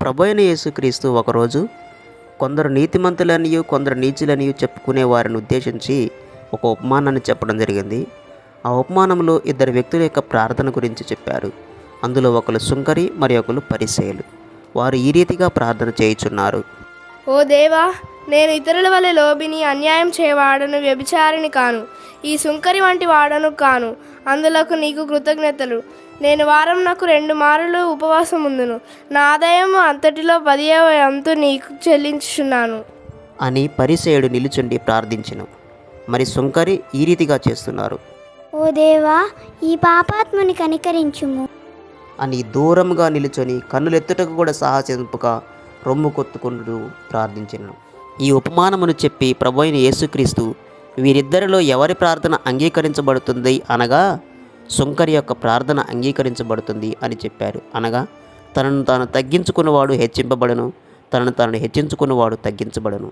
ప్రభు అయిన యేసుక్రీస్తు ఒకరోజు కొందరు నీతిమంతులనియు కొందరు నీచులనియు చెప్పుకునే వారిని ఉద్దేశించి ఒక ఉపమానాన్ని చెప్పడం జరిగింది. ఆ ఉపమానంలో ఇద్దరు వ్యక్తుల యొక్క ప్రార్థన గురించి చెప్పారు. అందులో ఒకరు సుంకరి మరి ఒకరు పరిసేలు వారు ఈ రీతిగా ప్రార్థన చేయుచున్నారు. ఓ దేవా నేను ఇతరుల వలె లోబిని అన్యాయం చేయవాడను వ్యభిచారిని కాను. ఈ సుంకరి వంటి వాడను కాను. అందులకు నీకు కృతజ్ఞతలు. నేను వారం నాకు రెండు మారులు ఉపవాసం ఉందును నా ఆదాయం అంతటిలో పదియవ వంతు నీకు చెల్లించుచున్నాను. అని పరిసేయుడు నిలుచుండి ప్రార్థించెను. మరి సుంకరి ఈ రీతిగా చేస్తున్నారు. ఓ దేవా ఈ పాపాత్ముని కనికరించుము. అని దూరంగా నిలుచొని కన్నులెత్తుటకు కూడా సాహసింపక రొమ్ము కొత్తుకుంటూ ప్రార్థించెను. ఈ ఉపమానమును చెప్పి ప్రభు అయిన యేసుక్రీస్తు వీరిద్దరిలో ఎవరి ప్రార్థన అంగీకరించబడుతుంది అనగా సుంకరి యొక్క ప్రార్థన అంగీకరించబడుతుంది అని చెప్పారు. అనగా తనను తాను తగ్గించుకున్నవాడు హెచ్చింపబడను తనను తాను హెచ్చించుకున్నవాడు తగ్గించబడను.